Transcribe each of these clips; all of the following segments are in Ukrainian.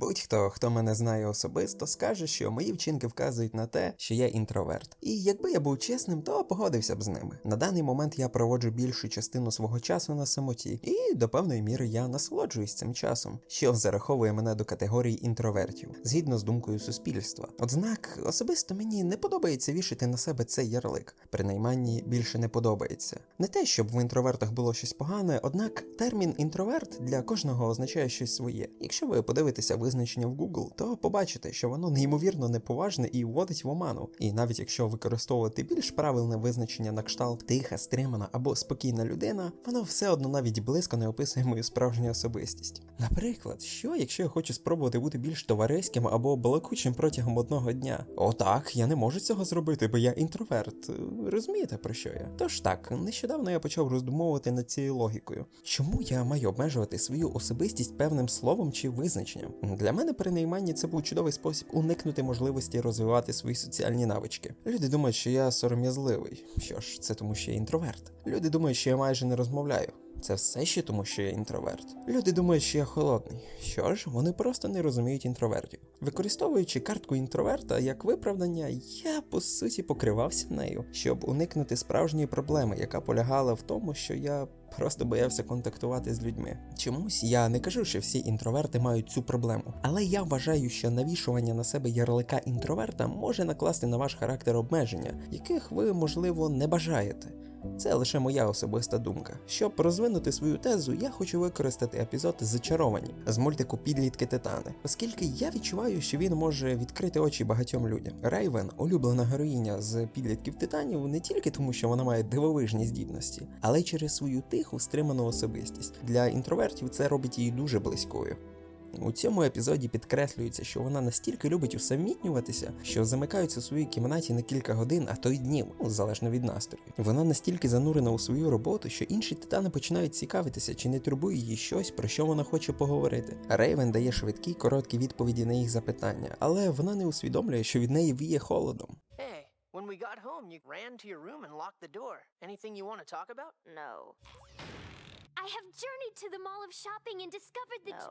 Будь-хто, хто мене знає особисто, скаже, що мої вчинки вказують на те, що я інтроверт. І якби я був чесним, то погодився б з ними. На даний момент я проводжу більшу частину свого часу на самоті, і до певної міри я насолоджуюсь цим часом, що зараховує мене до категорії інтровертів, згідно з думкою суспільства. Однак особисто мені не подобається вішати на себе цей ярлик. Принаймні більше не подобається. Не те, щоб в інтровертах було щось погане, однак термін інтроверт для кожного означає щось своє. Якщо ви подивитеся визначення в Google, то побачите, що воно неймовірно неповажне і вводить в оману. І навіть якщо використовувати більш правильне визначення на кшталт тиха, стримана або спокійна людина, воно все одно навіть близько не описує мою справжню особистість. Наприклад, що якщо я хочу спробувати бути більш товариським або балакучим протягом одного дня? Отак, я не можу цього зробити, бо я інтроверт. Розумієте про що я? Тож так, нещодавно я почав роздумовувати над цією логікою. Чому я маю обмежувати свою особистість певним словом чи визначенням? Для мене перенаймання це був чудовий спосіб уникнути можливості розвивати свої соціальні навички. Люди думають, що я сором'язливий. Що ж, це тому, що я інтроверт. Люди думають, що я майже не розмовляю. Це все ще тому, що я інтроверт. Люди думають, що я холодний. Що ж, вони просто не розуміють інтровертів. Використовуючи картку інтроверта як виправдання, я по суті покривався нею, щоб уникнути справжньої проблеми, яка полягала в тому, що я просто боявся контактувати з людьми. Чомусь я не кажу, що всі інтроверти мають цю проблему, але я вважаю, що навішування на себе ярлика інтроверта може накласти на ваш характер обмеження, яких ви, можливо, не бажаєте. Це лише моя особиста думка. Щоб розвинути свою тезу, я хочу використати епізод Зачаровані з мультику Підлітки Титани, оскільки я відчуваю, що він може відкрити очі багатьом людям. Рейвен, улюблена героїня з підлітків титанів, не тільки тому, що вона має дивовижні здібності, але й через свою тиху, стриману особистість. Для інтровертів це робить її дуже близькою. У цьому епізоді підкреслюється, що вона настільки любить усамітнюватися, що замикається у своїй кімнаті на кілька годин, а то й днів, ну, залежно від настрою. Вона настільки занурена у свою роботу, що інші титани починають цікавитися, чи не турбує її щось, про що вона хоче поговорити. Рейвен дає швидкі, короткі відповіді на їх запитання, але вона не усвідомлює, що від неї віє холодом. Hey, when we got home, you ran to your room and locked the door. Anything you want to talk about? No. I have journeyed to the mall of shopping and discovered the. No.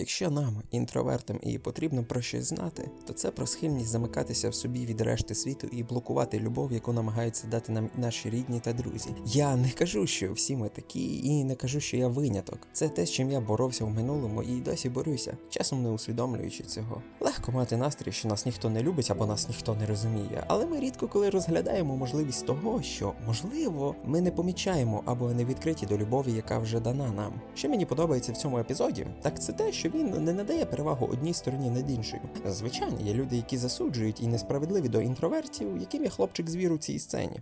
Якщо нам, інтровертам, і потрібно про щось знати, то це про схильність замикатися в собі від решти світу і блокувати любов, яку намагаються дати нам наші рідні та друзі. Я не кажу, що всі ми такі, і не кажу, що я виняток. Це те, з чим я боровся в минулому і досі борюся, часом не усвідомлюючи цього. Легко мати настрій, що нас ніхто не любить або нас ніхто не розуміє, але ми рідко коли розглядаємо можливість того, що можливо ми не помічаємо або не відкриті до любові, яка вже дана нам. Що мені подобається в цьому епізоді, так це те, що він не надає перевагу одній стороні над іншою. Звичайно, є люди, які засуджують і несправедливі до інтровертів, яким є хлопчик звір у цій сцені.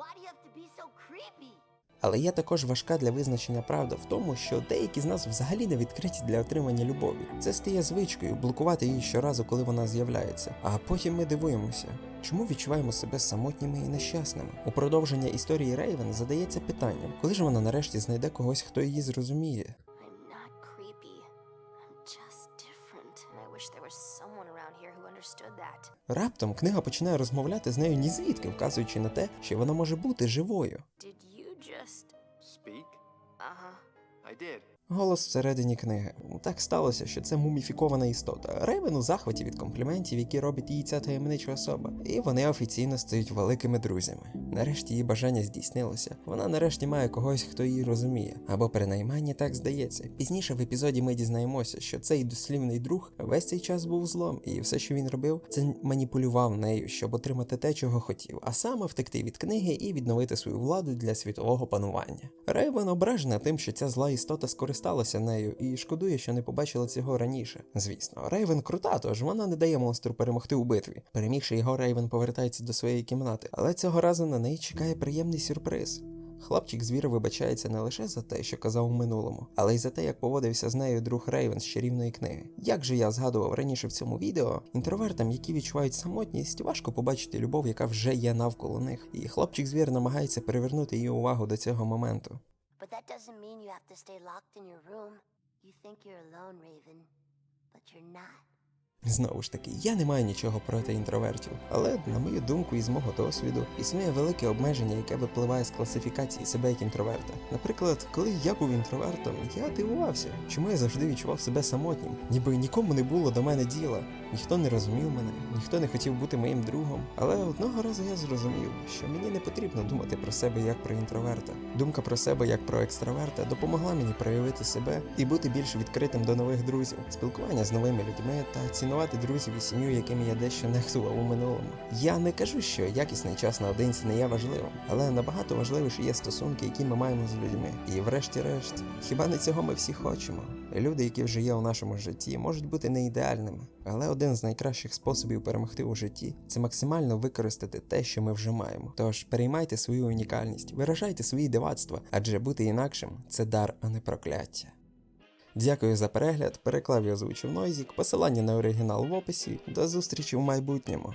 Why do you have to be so creepy? Але є також важка для визначення правда в тому, що деякі з нас взагалі не відкриті для отримання любові. Це стає звичкою блокувати її щоразу, коли вона з'являється. А потім ми дивуємося, чому відчуваємо себе самотніми і нещасними. У продовження історії Рейвен задається питанням, коли ж вона нарешті знайде когось, хто її зрозуміє. Раптом книга починає розмовляти з нею ні звідки, вказуючи на те, що вона може бути живою. just... Speak? Uh-huh. Голос всередині книги. Так сталося, що це муміфікована істота. Рейвен у захваті від компліментів, які робить їй ця таємнича особа, і вони офіційно стають великими друзями. Нарешті її бажання здійснилося. Вона нарешті має когось, хто її розуміє, або принаймні так здається. Пізніше в епізоді ми дізнаємося, що цей дослівний друг весь цей час був злом, і все, що він робив, це маніпулював нею, щоб отримати те, чого хотів, а саме втекти від книги і відновити свою владу для світового панування. Рейвен ображена тим, що ця зла істота скористалася нею і шкодує, що не побачила цього раніше. Звісно, Рейвен крута, тож вона не дає монстру перемогти у битві. Перемігши його, Рейвен повертається до своєї кімнати, але цього разу на неї чекає приємний сюрприз. Хлопчик звір вибачається не лише за те, що казав у минулому, але й за те, як поводився з нею друг Рейвен з чарівної книги. Як же я згадував раніше в цьому відео, інтровертам, які відчувають самотність, важко побачити любов, яка вже є навколо них, і хлопчик звір намагається привернути її увагу до цього моменту. But that doesn't mean you have to stay locked in your room. You think you're alone, Raven, but you're not. Знову ж таки, я не маю нічого проти інтровертів, але на мою думку і з мого досвіду існує велике обмеження, яке випливає з класифікації себе як інтроверта. Наприклад, коли я був інтровертом, я дивувався, чому я завжди відчував себе самотнім, ніби нікому не було до мене діла, ніхто не розумів мене, ніхто не хотів бути моїм другом. Але одного разу я зрозумів, що мені не потрібно думати про себе як про інтроверта. Думка про себе як про екстраверта допомогла мені проявити себе і бути більш відкритим до нових друзів, спілкування з новими людьми та цінувати друзів і сім'ю, якими я дещо нехтував у минулому. Я не кажу, що якісний час наодинці не є важливим, але набагато важливіше є стосунки, які ми маємо з людьми. І врешті-решт, хіба не цього ми всі хочемо? Люди, які вже є у нашому житті, можуть бути не ідеальними, але один з найкращих способів перемогти у житті це максимально використати те, що ми вже маємо. Тож переймайте свою унікальність, виражайте свої дивацтва, адже бути інакшим це дар, а не прокляття. Дякую за перегляд, переклав і озвучив Нойзік, посилання на оригінал в описі. До зустрічі в майбутньому.